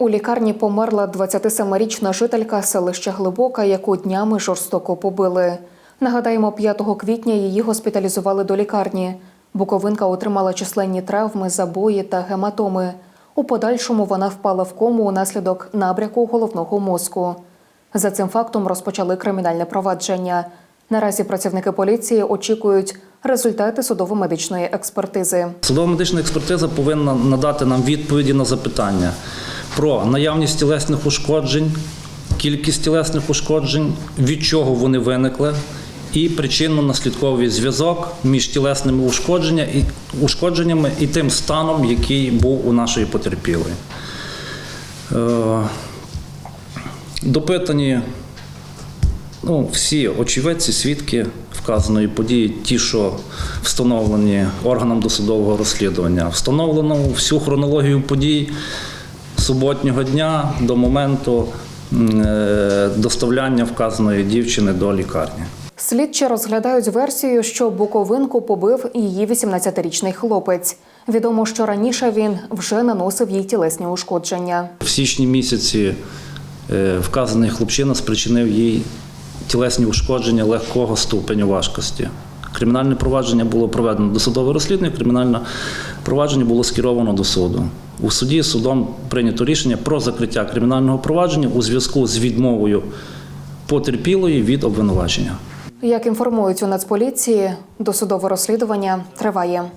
У лікарні померла 27-річна жителька селища Глибока, яку днями жорстоко побили. Нагадаємо, 5 квітня її госпіталізували до лікарні. Буковинка отримала численні травми, забої та гематоми. У подальшому вона впала в кому унаслідок набряку головного мозку. За цим фактом розпочали кримінальне провадження. Наразі працівники поліції очікують результати судово-медичної експертизи. Судово-медична експертиза повинна надати нам відповіді на запитання про наявність тілесних ушкоджень, кількість тілесних ушкоджень, від чого вони виникли, і причинно-наслідковий зв'язок між тілесними ушкодженнями і тим станом, який був у нашої потерпілої. Е, допитані Ну, всі очевидці, свідки вказаної події, ті, що встановлені органом досудового розслідування, встановлено всю хронологію подій суботнього дня до моменту е, доставляння вказаної дівчини до лікарні. Слідчі розглядають версію, що Буковинку побив її 18-річний хлопець. Відомо, що раніше він вже наносив їй тілесні ушкодження. В січні місяці е, вказаний хлопчина спричинив їй тілесні ушкодження легкого ступеню важкості. Кримінальне провадження було проведено до судового розслідування, кримінальне провадження було скеровано до суду. У суді судом прийнято рішення про закриття кримінального провадження у зв'язку з відмовою потерпілої від обвинувачення. Як інформують у Нацполіції, досудове розслідування триває.